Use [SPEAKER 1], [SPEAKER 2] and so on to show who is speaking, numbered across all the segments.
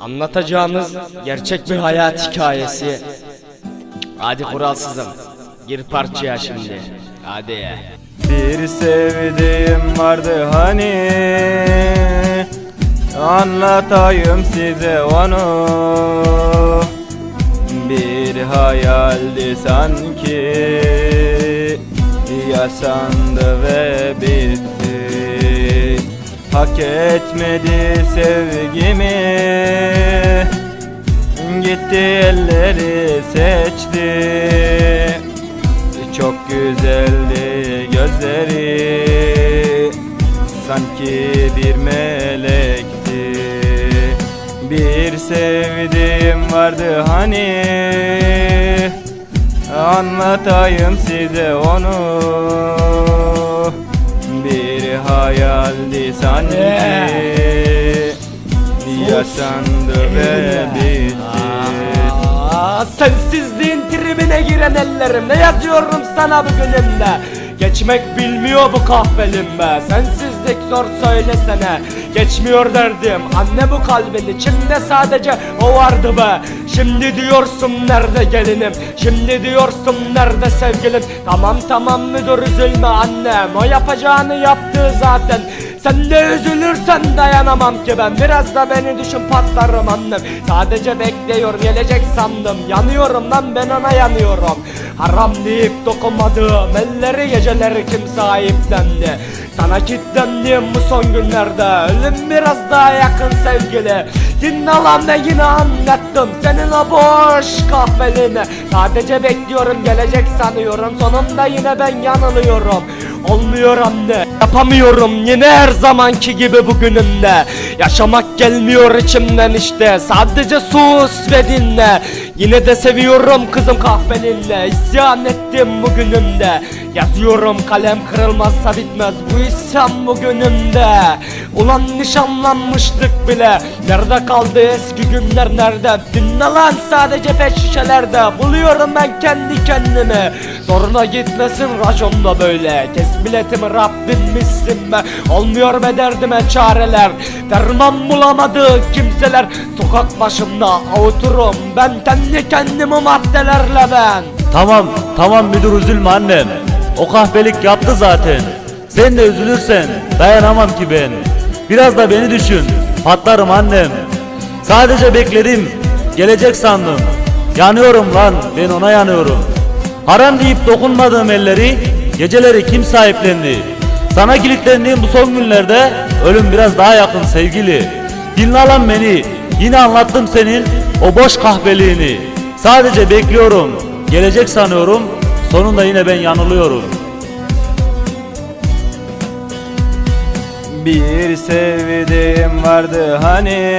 [SPEAKER 1] Anlatacağımız gerçek bir hayat hikayesi. Hadi kuralsızım. Gir parçaya şimdi. Hadi.
[SPEAKER 2] Bir sevdiğim vardı hani Anlatayım size onu Bir hayaldi sanki Yaşandı ve bitti Hak etmedi sevgimi. Gitti elleri seçti. Çok güzeldi gözleri. Sanki bir melekti. Bir sevdiğim vardı hani. Anlatayım size onu Bir hayaldi sanki Yaşandı ve bitti.
[SPEAKER 1] Aa, sensizliğin tribine giren ellerim. Ne yazıyorum sana bugünümde Geçmek bilmiyor bu kahvelim be Sensizlik zor söylesene. Geçmiyor derdim. Anne bu kalbin içimde sadece o vardı be Şimdi diyorsun nerede gelinim? Şimdi diyorsun nerede sevgilim? Tamam tamam müdür üzülme annem O yapacağını yaptı zaten. Sen de üzülürsen dayanamam ki ben. Biraz da beni düşün patlarım annem. Sadece bekliyor gelecek sandım. Yanıyorum lan ben ona yanıyorum. Haram deyip dokunmadığım elleri geceleri kim sahiplendi Sana kilitlendim bu son günlerde? Ölüm biraz daha yakın sevgili. Dinle lan ve yine anlattım. Senin o boş kahvelini Sadece bekliyorum gelecek sanıyorum. Sonunda yine ben yanılıyorum. Olmuyor anne Yapamıyorum yine her zamanki gibi bugünümde Yaşamak gelmiyor içimden işte. Sadece sus ve dinle Yine de seviyorum kızım kahveninle. İsyan ettim bugünümde Yazıyorum kalem kırılmazsa bitmez Bu isyan bugünümde. Ulan nişanlanmıştık bile. Nerede kaldı eski günler nerede? Dinle lan sadece pet şişelerde. Buluyorum ben kendi kendimi. Zoruna gitmesin racon da böyle. Kes biletimi Rabbim misin be. Olmuyor be derdime çareler. Derman bulamadı kimseler. Sokak başımda avuturum Ben kendi kendimi maddelerle ben
[SPEAKER 3] Tamam, tamam müdür üzülme annem. O kahpelik yaptı zaten. Sen de üzülürsen dayanamam ki ben. Biraz da beni düşün. Patlarım annem. Sadece bekledim. Gelecek sandım. Yanıyorum lan. Ben ona yanıyorum. Haram deyip dokunmadığım elleri geceleri kim sahiplendi? Sana kilitlendiğim bu son günlerde ölüm biraz daha yakın sevgili. Dinle lan beni. Yine anlattım senin o boş kahveliğini. Sadece bekliyorum. Gelecek sanıyorum. Sonunda yine ben yanılıyorum.
[SPEAKER 2] Bir sevdiğim vardı hani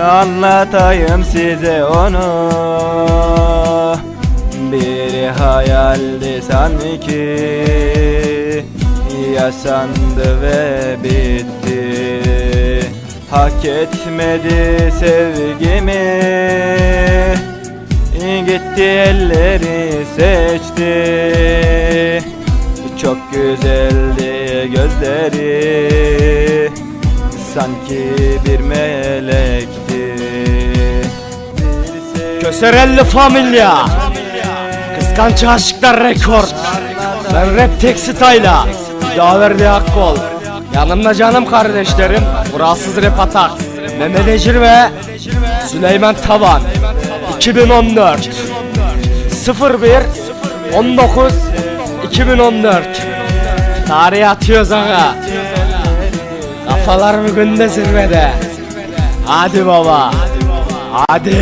[SPEAKER 2] Anlatayım size onu Bir hayaldi sanki Yaşandı ve bitti Hak etmedi sevgimi. Gitti elleri seçti. Çok güzeldi gözleri. Sanki bir melekti.
[SPEAKER 1] Köserelli Familya Kıskanç Aşıklar Rekord Ben Rap Texitayla Daverdi Akkol Yanımda canım kardeşlerim Kuralsız Rap Atak Mehmet Ecir ve Süleyman Taban. 2014 01 19 2014 Tarihe atıyoruz aga. Kafalar bugün de zirvede. Hadi baba. Hadi